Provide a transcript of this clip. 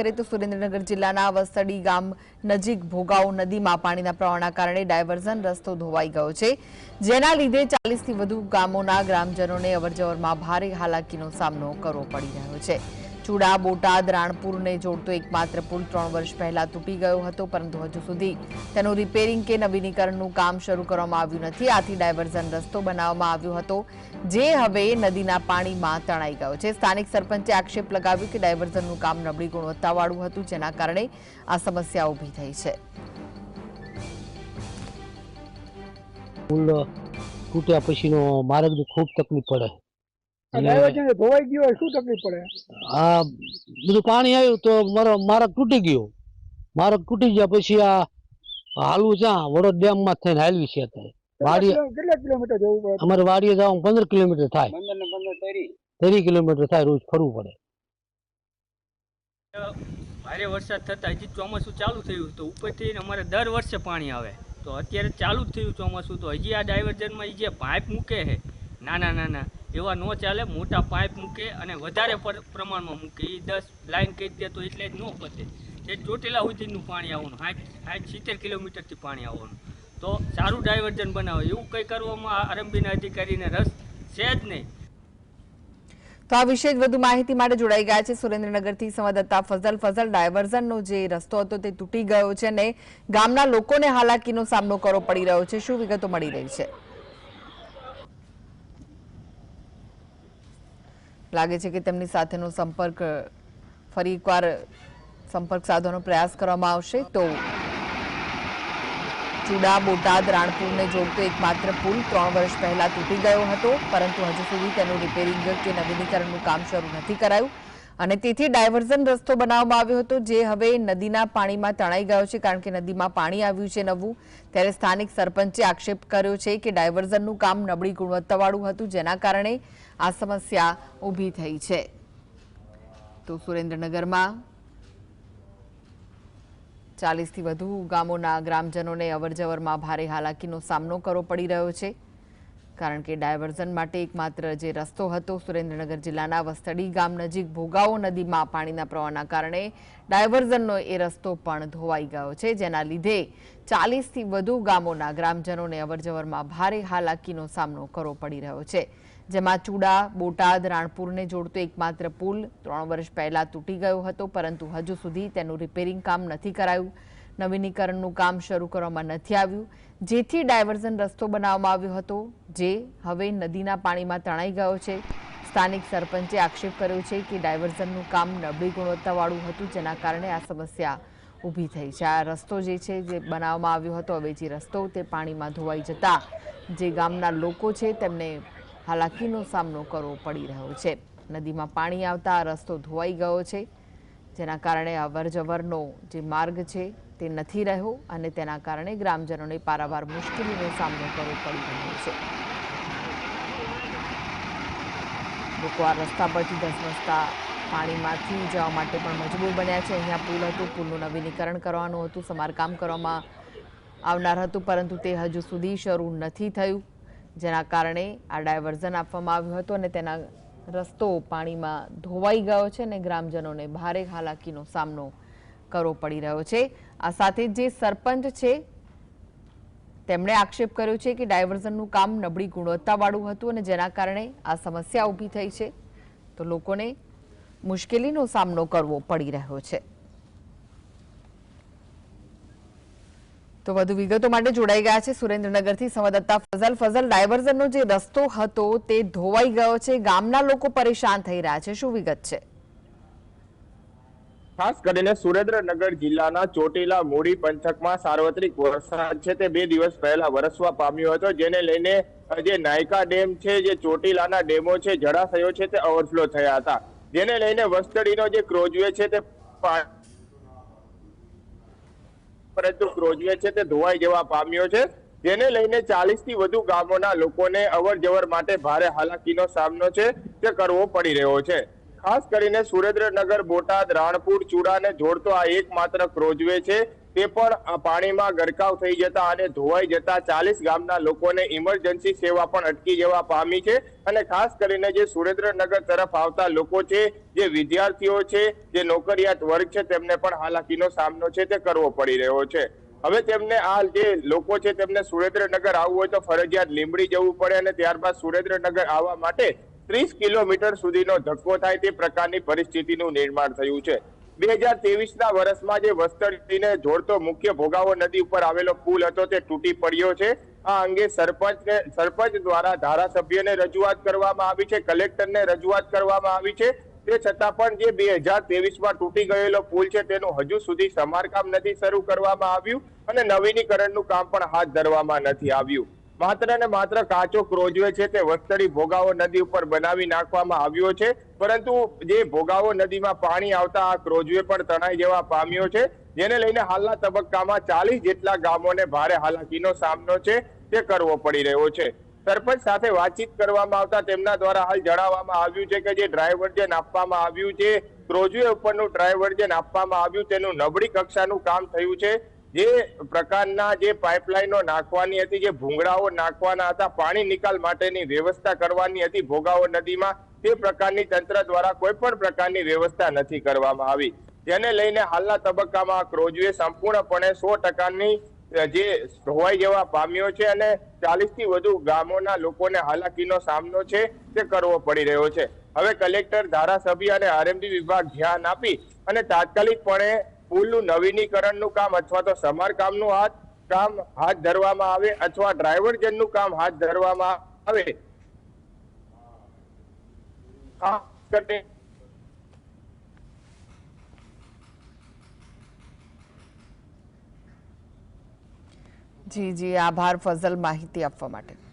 કરીએ તો સુરેન્દ્રનગર જિલ્લાના વસ્તડી ગામ નજીક ભોગાવો નદીમાં પાણીના પ્રવાહના કારણે ડાયવર્ઝન રસ્તો ધોવાઈ ગયો છે, જેના લીધે ચાલીસથી વધુ ગામોના ગ્રામજનોને અવરજવરમાં ભારે હાલાકીનો સામનો કરવો પડી રહ્યો છે. ચૂડા, બોટાદ, રાણપુરને જોડતો એકમાત્ર પુલ ત્રણ વર્ષ પહેલા તૂટી ગયો હતો, પરંતુ હજુ સુધી તેનું રિપેરિંગ કે નવીનીકરણનું કામ શરૂ કરવામાં આવ્યું નથી. આથી ડાયવર્ઝન રસ્તો બનાવવામાં આવ્યો હતો, જે હવે નદીના પાણીમાં તણાઈ ગયો છે. સ્થાનિક સરપંચે આક્ષેપ લગાવ્યો કે ડાયવર્ઝનનું કામ નબળી ગુણવત્તાવાળું હતું જેના કારણે આ સમસ્યા ઊભી થઈ છે. પુલ તૂટ્યા પછીનો માર્ગની ખૂબ તકલીફ પડે. ધોવાઈ ગયો શું તકલીફ પડે? આ બધું પાણી આવ્યું તો મારો માર્ગ તૂટી ગયો. માર્ગ તૂટી ગયા પછી આ હાલવું ત્યાં વડોદ ડેમમાં થઈને હાલવી છે અત્યારે. વાડીએ કેટલા કિલોમીટર જવું અમારે વાડીએ જવાનું પંદર કિલોમીટર થાય. પંદર ને પંદર તેરી. તેરી કિલોમીટર થાય રોજ ફરવું પડે. ભારે વરસાદ થતાં હજી ચોમાસું ચાલુ થયું તો ઉપરથી અમારે દર વર્ષે પાણી આવે. તો અત્યારે ચાલુ જ થયું ચોમાસું. તો હજી આ ડાયવર્ઝનમાં એ જે પાઇપ મૂકે છે, નાના નાના, એવા ન ચાલે, મોટા પાઇપ મૂકે અને વધારે પર- પ્રમાણમાં મૂકે. એ દસ લાઈન કહી દે તો એટલે જ ન પતે. એ ચોટીલા સુધીનું પાણી આવવાનું. સાઠ સાઠ સિત્તેર કિલોમીટરથી પાણી આવવાનું. તો સારું ડાયવર્ઝન બનાવે. એવું કંઈ કરવામાં આરંભીના અધિકારીને રસ છે જ નહીં. તો આ વિશે જ વધુ માહિતી માટે જોડાઈ ગયા છે સુરેન્દ્રનગરથી સંવાદદાતા ફઝલ ફઝલ. ડાયવર્ઝનનો જે રસ્તો હતો તે તૂટી ગયો છે અને ગામના લોકોને હાલાકીનો સામનો કરવો પડી રહ્યો છે. શું વિગતો મળી રહી છે? લાગે છે કે તેમની સાથેનો સંપર્ક ફરી એકવાર સંપર્ક સાધવાનો પ્રયાસ કરવામાં આવશે તો ચૂડા બોટાદ રાણપુરને જોડતો એકમાત્ર પુલ ત્રણ વર્ષ પહેલા તૂટી ગયો હતો, પરંતુ હજુ સુધી તેનું રિપેરિંગ કે નવીનીકરણનું કામ શરૂ નથી કરાયું. અને તેથી ડાયવર્ઝન રસ્તો બનાવવામાં આવ્યો હતો, જે હવે નદીના પાણીમાં તણાઈ ગયો છે, કારણ કે નદીમાં પાણી આવ્યું છે નવું. ત્યારે સ્થાનિક સરપંચે આક્ષેપ કર્યો છે કે ડાયવર્ઝનનું કામ નબળી ગુણવત્તાવાળું હતું, જેના કારણે આ સમસ્યા ઊભી થઈ છે. તો સુરેન્દ્રનગરમાં ચાલીસથી વધુ ગામોના ગ્રામજનોને અવરજવરમાં ભારે હાલાકીનો સામનો કરવો પડી રહ્યો છે. કારણ કે ડાયવર્ઝન માટે એકમાત્ર જે રસ્તો હતો સુરેન્દ્રનગર જિલ્લાના વસ્તડી ગામ નજીક ભોગાવો નદીમાં પાણીના પ્રવાહના કારણે ડાયવર્ઝનનો એ રસ્તો પણ ધોવાઈ ગયો છે, જેના લીધે ચાલીસથી વધુ ગામોના ગ્રામજનોને અવરજવરમાં ભારે હાલાકીનો સામનો કરવો પડી રહ્યો છે. જેમાં ચૂડા, બોટાદ, રાણપુરને જોડતો એકમાત્ર પુલ ત્રણ વર્ષ પહેલા તૂટી ગયો હતો, પરંતુ હજુ સુધી તેનું રિપેરિંગ કામ નથી કરાયું. નવીનીકરણનું કામ શરૂ કરવામાં નથી આવ્યું. જેથી ડાયવર્ઝન રસ્તો બનાવવામાં આવ્યો હતો, જે હવે નદીના પાણીમાં તણાઈ ગયો છે. સ્થાનિક સરપંચે આક્ષેપ કર્યો છે કે ડાયવર્ઝનનું કામ નબળી ગુણવત્તાવાળું હતું, જેના કારણે આ સમસ્યા ઊભી થઈ છે. આ રસ્તો જે છે, જે બનાવવામાં આવ્યો હતો, હવે જે રસ્તો તે પાણીમાં ધોવાઈ જતા જે ગામના લોકો છે, તેમને હાલાકીનો સામનો કરવો પડી રહ્યો છે. નદીમાં પાણી આવતા રસ્તો ધોવાઈ ગયો છે, જેના કારણે અવરજવરનો જે માર્ગ છે તે નથી રહ્યો અને તેના કારણે ગ્રામજનોને પારાવાર મુશ્કેલીનો સામનો કરવો પડી રહ્યો છે. લોકો આ રસ્તા પરથી ધસમસતા પાણીમાંથી જવા માટે પણ મજબૂર બન્યા છે. અહીંયા પુલ હતું, પુલનું નવીનીકરણ કરવાનું હતું, સમારકામ કરવામાં આવનાર હતું, પરંતુ તે હજુ સુધી શરૂ નથી થયું, જેના કારણે આ ડાયવર્ઝન આપવામાં આવ્યું હતું અને તેના રસ્તો પાણીમાં ધોવાઈ ગયો છે અને ગ્રામજનોને ભારે હાલાકીનો સામનો કરવો પડી રહ્યો છે. આ સાથે જ સરપંચ છે, તેમણે આક્ષેપ કર્યો છે કે ડાયવર્ઝનનું કામ નબળી ગુણવત્તાવાળું હતું અને જેના કારણે આ સમસ્યા ઊભી થઈ છે. તો લોકોને મુશ્કેલીનો સામનો કરવો પડી રહ્યો છે. તો વધુ વિગતો માટે જોડાઈ ગયા છે સુરેન્દ્રનગરથી સંવાદદાતા ફઝલ. ફઝલ, ડાયવર્ઝનનો જે રસ્તો હતો તે ધોવાઈ ગયો છે. ગામના લોકો પરેશાન થઈ રહ્યા છે. શું વિગત છે? ખાસ કરીને સુરેન્દ્રનગર જિલ્લાના ચોટીલા મૂડી પંથકમાં સાર્વત્રિક વરસાદ છે. તે બે દિવસ પહેલા વરસવા પામ્યો હતો, જેને લઈને જે નાયકા ડેમ છે, જે ચોટીલાના ડેમો છે, જળાશયો છે, તે ઓવરફ્લો થયા હતા. જેને લઈને વસ્તડીનો જે ક્રોજવે છે, તે પરંતુ ક્રોજવે છે, તે ધોવાઈ જવા પામ્યો છે. જેને લઈને ચાલીસથી વધુ ગામોના લોકોને અવર માટે ભારે હાલાકીનો સામનો છે, તે કરવો પડી રહ્યો છે. ખાસ કરીને સુરેન્દ્રનગર, બોટાદ, રાણપુર ચૂડાને જોડતો આ એકમાત્ર ક્રોજવે છે. તે પણ પાણીમાં ગરકાવ થઈ જતા અને ધોવાઈ જતા ચાલીસ ગામના લોકોને ઇમરજન્સી સેવા પણ અટકી જવા પામી છે. અને ખાસ કરીને જે સુરેન્દ્રનગર તરફ આવતા લોકો છે, જે વિદ્યાર્થીઓ છે, જે નોકરિયાત વર્ગ છે, તેમને પણ હાલાકીનો સામનો છે તે કરવો પડી રહ્યો છે. હવે તેમને આ જે લોકો છે તેમને સુરેન્દ્રનગર આવવું હોય તો ફરજિયાત લીંબડી જવું પડે અને ત્યારબાદ સુરેન્દ્રનગર આવવા માટે ત્રીસ કિલોમીટર સુધીનો ધક્કો થાય તે પ્રકારની પરિસ્થિતિનું નિર્માણ થયું છે. બે હજાર ના વર્ષમાં જે વસ્તરને જોડતો મુખ્ય ભોગાવો નદી ઉપર આવેલો પુલ હતો તે તૂટી પડ્યો છે. આ અંગે સરપંચ સરપંચ દ્વારા ધારાસભ્યને રજૂઆત કરવામાં આવી છે, કલેક્ટરને રજૂઆત કરવામાં આવી છે. તે છતાં પણ જે બે હજાર ત્રેવીસમાં તૂટી ગયેલો પુલ છે તેનું હજુ સુધી સમારકામ નથી શરૂ કરવામાં આવ્યું અને નવીનીકરણનું કામ પણ હાથ ધરવામાં નથી આવ્યું. માત્ર ને માત્ર કાચો ક્રોજવે છે તે વસ્તડી ભોગાવો નદી ઉપર બનાવી નાખવામાં આવ્યો છે. પરંતુ જે ભોગાવો નદીમાં પાણી આવતા આ ક્રોજવે પણ તણાઈ જવા પામ્યો છે. જેને લઈને હાલના તબક્કામાં ચાલીસ જેટલા ગામોને ભારે હાલાકીનો સામનો છે તે કરવો પડી રહ્યો છે. સરપંચ સાથે વાતચીત કરવામાં આવતા તેમના દ્વારા હાલ જણાવવામાં આવ્યું છે કે જે ડ્રાયવર્જન આપવામાં આવ્યું છે, ક્રોજવે ઉપરનું ડ્રાઈવર્જન આપવામાં આવ્યું, તેનું નબળી કક્ષાનું કામ થયું છે. જે પ્રકારના જે પાઇપલાઈનો નાખવાની હતી, જે ભૂંગળાઓ નાખવાના હતા, પાણી નિકાલ માટેની વ્યવસ્થા કરવાની હતી ભોગાવો નદીમાં, તે પ્રકારની તંત્ર દ્વારા કોઈ પણ પ્રકારની વ્યવસ્થા નથી કરવામાં આવી. જેને લઈને હાલના તબક્કામાં ક્રોજવે સંપૂર્ણપણે સો ટકાની જે ધોવાઈ જવા પામ્યો છે અને ચાલીસથી વધુ ગામોના લોકોને હાલાકીનો સામનો છે, તે કરવો પડી રહ્યો છે. હવે કલેક્ટર, ધારાસભ્ય અને આરએમડી વિભાગ ધ્યાન આપી અને તાત્કાલિકપણે પુલનું નવીનીકરણનું કામ અથવા તો સમારકામનું હાથ કામ હાથ ધરવામાં આવે અથવા ડ્રાઈવરજનનું કામ હાથ ધરવામાં આવે. જી જી, આભાર ફઝલ માહિતી આપવા માટે.